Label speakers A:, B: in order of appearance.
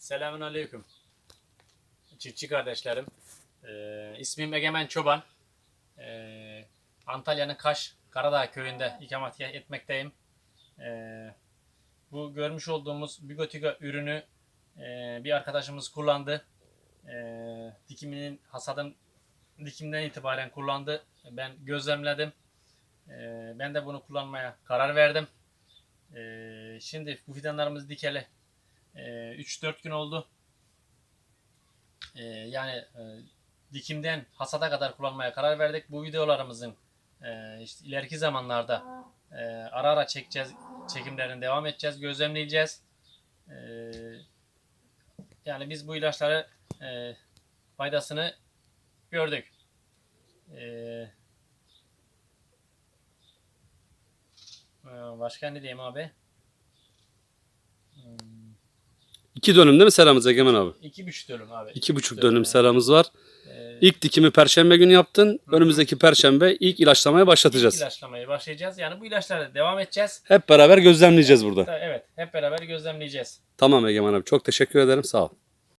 A: Selamun Aleyküm. Çiftçi kardeşlerim. Ee, ismim Egemen Çoban. Ee, Antalya'nın Kaş, Karadağ köyünde ikamet etmekteyim. Ee, bu görmüş olduğumuz Bigotiga ürünü e, bir arkadaşımız kullandı. Ee, dikiminin, hasadın dikiminden itibaren kullandı. Ben gözlemledim. Ee, ben de bunu kullanmaya karar verdim. Ee, şimdi bu fidanlarımız dikeli e, 3-4 gün oldu. Ee, yani e, dikimden hasada kadar kullanmaya karar verdik. Bu videolarımızın e, işte ileriki zamanlarda e, ara ara çekeceğiz, çekimlerini devam edeceğiz, gözlemleyeceğiz. E, yani biz bu ilaçları e, faydasını gördük. E, e, başka ne diyeyim abi? Hmm,
B: İki dönüm değil mi seramız Egemen abi?
A: İki buçuk dönüm abi.
B: İki buçuk dönüm seramız var.
A: Ee,
B: İlk dikimi perşembe günü yaptın.
A: Hı.
B: Önümüzdeki perşembe ilk ilaçlamaya başlatacağız.
A: ilk ilaçlamaya başlayacağız. Yani bu ilaçlara devam edeceğiz.
B: Hep beraber gözlemleyeceğiz burada.
A: Evet, hep beraber gözlemleyeceğiz.
B: Tamam Egemen abi çok teşekkür ederim sağ ol.